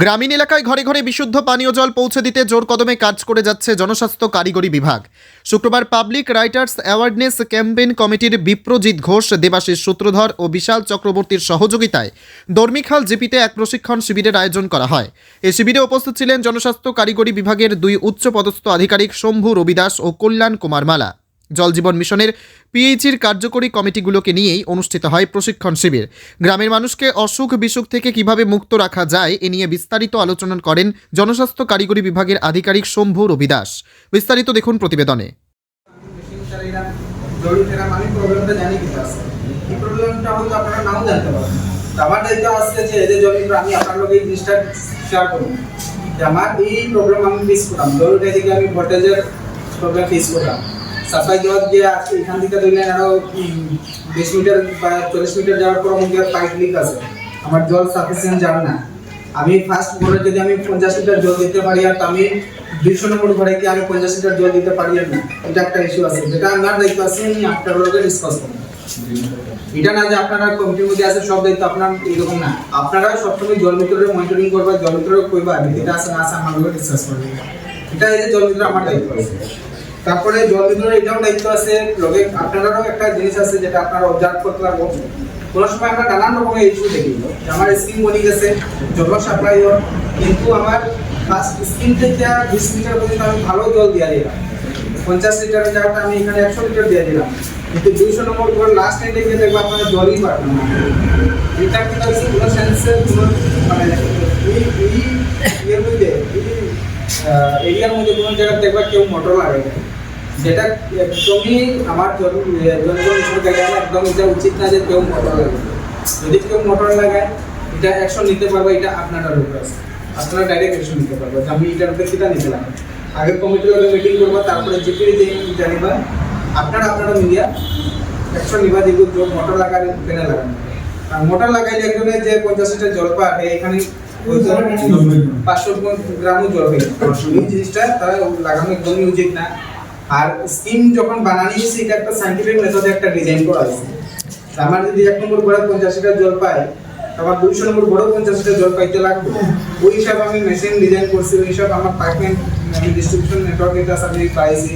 গ্রামীণ এলাকায় ঘরে ঘরে বিশুদ্ধ পানীয় জল পৌঁছে দিতে জোর কদমে কাজ করে যাচ্ছে জনস্বাস্থ্য কারিগরি বিভাগ। শুক্রবার পাবলিক রাইটার্স অ্যাওয়ারনেস ক্যাম্পেইন কমিটির বিপ্রজিৎ ঘোষ, দেবাশিস সূত্রধর ও বিশাল চক্রবর্তীর সহযোগিতায় দর্মিখাল জিপিতে এক প্রশিক্ষণ শিবিরের আয়োজন করা হয়। এই শিবিরে উপস্থিত ছিলেন জনস্বাস্থ্য কারিগরি বিভাগের দুই উচ্চপদস্থ আধিকারিক শম্ভু রবিদাস ও কল্যাণ কুমার মালা। জল জীবন মিশনের পিএইচির কার্যকরী কমিটিগুলোকে নিয়েই অনুষ্ঠিত হয় প্রশিক্ষণ শিবির। গ্রামের মানুষকে অসুখ বিসুখ থেকে কীভাবে মুক্ত রাখা যায় এ নিয়ে বিস্তারিত আলোচনা করেন জনস্বাস্থ্য কারিগরি বিভাগের আধিকারিক শম্ভু রবিদাস। বিস্তারিত দেখুন প্রতিবেদনে। আমার এই আমার এই প্রবলেম আমি ফেস করলাম। জরুরি থেকে আমি ভোল্টেজের প্রবলেম ফেস করলাম। সাপ্লাই দেওয়ার যে এখান থেকে ধরলেন বিশ মিটার বা চল্লিশ মিটার যাওয়ার পর আমাদের পাইপ লিক আছে। আমার জল সাফিসিয়েন্ট যাবে না। আমি ফার্স্ট ঘরে যদি আমি পঞ্চাশ লিটার জল দিতে পারি আর আমি দুইশো নম্বর ঘরে কি আমি পঞ্চাশ লিটার জল দিতে পারি আর না, এটা একটা ইস্যু আছে। যেটা আমার দায়িত্ব আছে আমি আপনার লোকে ডিসকাস করব এটা না যে আপনারা কমিটির মধ্যে আছে, সব দায়িত্ব আপনার, এরকম না। আপনারা সবসময় জল মিটারের মনিটরিং করবা জল মিটারের কইবা ভিত্তিতে আছে না আছে, আমার লোকে ডিসকাস করবে। এটা এই যে জল মিটার আমার দায়িত্ব আছে। তারপরে জল মিটারের এটাও দায়িত্ব আছে। লগে আপনারাও একটা জিনিস আছে যেটা আপনারা অবজার্ভ করতে পারব। কোনো সময় আমরা নানান রকমের ইস্যু দেখি। আমার স্কিন বনি গেছে জল সাপ্লাই কিন্তু আমার ফার্স্ট স্কিন থেকে বিশ লিটার পর্যন্ত আমি ভালো জল দিয়ে দিলাম। পঞ্চাশ লিটারের জায়গাটা আমি এখানে একশো লিটার দিয়ে দিলাম। কিন্তু দুইশো নম্বর করে লাস্ট নাইটে গিয়ে দেখব আপনারা জলই পাবেন না। এটা কিন্তু হচ্ছে কোনো সেন্সের কোনো মানে এই ইয়ের মধ্যে এরিয়ার মধ্যে কোনো জায়গায় দেখবা কেউ মোটর লাগে না। যেটা একদমই আমার জনগণ হিসেবে একদম এটা উচিত না যে কেউ মোটর যদি কেউ মোটর লাগায় এটা অ্যাকশন নিতে পারবে এটা আপনার উপর আছে আপনারা ডাইরেক্ট অ্যাকশন নিতে পারবে। আমি এটার উপরে সেটা নিতে লাগবে আগে কমিটির লগে মিটিং করব তারপরে জিপির যে জানিবা আপনারা আপনারা মিডিয়া অ্যাকশন নিবা যে মোটর লাগার কেনে লাগানো আর মোটর লাগাইলে একজনে যে পঞ্চাশ লিটার জল পায় এখানে পাঁচশো গ্রামও জল পাই এই জিনিসটা তারা লাগানো একদমই উচিত না। আর স্কিম যখন বানানি হয়েছে, এটা একটা সাইন্টিফিক মেথডে একটা ডিজাইন করা তা আমার যদি এক নম্বর ঘরে পঞ্চাশ লিটার জল পাই আমার দুইশো নম্বর ঘরে পঞ্চাশ লিটার জল পাইতে লাগবে। ওই হিসাবে আমি মেশিন ডিজাইন করছি, ওই হিসাবে আমার পাইপলাইন ডিস্ট্রিবিউশন নেটওয়ার্ক এটা আমি পাইছি।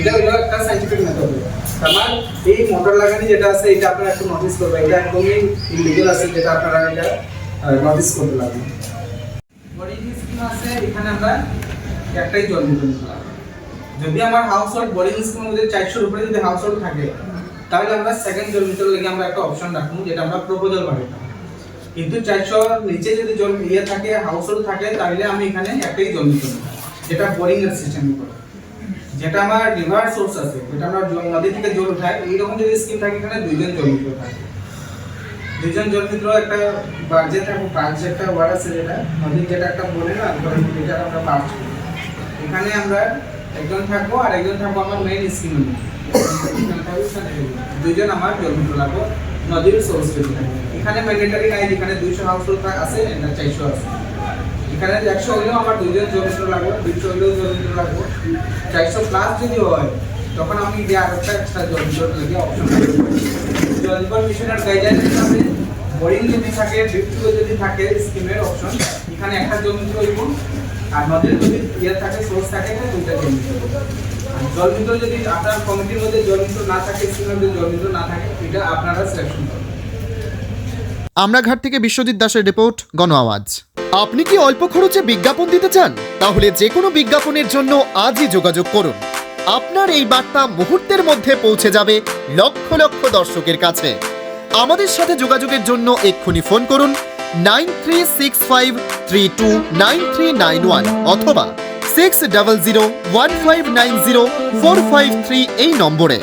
এটা এটা একটা সাইন্টিফিক মেথড আমার এই মোটর লাগানি যেটা আছে, এটা আপনারা একটু নোটিস করবেন। এটা একদমই ইলিগাল আছে, যেটা আপনারা এটা নোটিস করতে লাগবে বোরিং স্কিম আছে? এখানে আমরা একটাই জল দিতে যদি আমার হাউস হোল্ড বোরিং স্কিমের মধ্যে চারশোর উপরে যদি হাউস হোল্ড থাকে, তাহলে আমরা সেকেন্ড জল মিটার লেগে আমরা একটা অপশন রাখব, যেটা আমরা প্রপোজাল বাড়াইতাম কিন্তু চারশো নিচে যদি জল ইয়ে থাকে হাউস হোল্ড থাকে, তাহলে আমি এখানে একটাই জল মিটার যেটা বোরিং এর সিস্টেম করে যেটা আমার রিভার সোর্স আছে, যেটা আমরা জল- নদী থেকে জল উঠাই, এইরকম যদি স্কিম থাকে, এখানে দুইজন জল মিত্র থাকে। দুইজন জল মিত্র একটা বার্জে থাকব বার্জ একটা ওয়ার্ড আছে যেটা নদীর যেটা একটা বলে না যেটা আমরা বলি। এখানে আমরা একজন থাকব আর একজন থাকব আমার মেইন স্কিম দুইজন আমার জল লাগবো, নদীর সোর্স এখানে ম্যান্ডেটারি নাই এখানে দুইশো হাউস আছে না চারশো আছে। এখানে একশো হলেও আমার দুইজন জমিত্র লাগবো, দুইশো হলেও জমিত্র লাগবো। চারশো প্লাস যদি হয়, তখন আমি যে আর একটা এক্সট্রা জমিত্র লেগে অপশন জলজীবন মিশনের গাইডলাইন হিসাবে বোরিং যদি থাকে ডিপটিও যদি থাকে স্কিমের অপশন এখানে একটা জমিত্র হইব। আর নদীর যদি ইয়ে থাকে সোর্স থাকে এখানে দুইটা আর জলমিত্র যদি আপনার কমিটির মধ্যে জলমিত্র না থাকে জলমিত্র না থাকে, এটা আপনারা সিলেকশন করবেন থেকে বিশ্বজিৎ দাসের রিপোর্ট, গণ আওয়াজ। আপনি কি অল্প খরচে বিজ্ঞাপন দিতে চান? তাহলে যে কোনো বিজ্ঞাপনের জন্য আজই যোগাযোগ করুন। আপনার এই বার্তা মুহূর্তের মধ্যে পৌঁছে যাবে লক্ষ লক্ষ দর্শকের কাছে। আমাদের সাথে যোগাযোগের জন্য এক্ষুনি ফোন করুন nine three six five two nine nine অথবা six double zero one five nine zero four five three এই নম্বরে।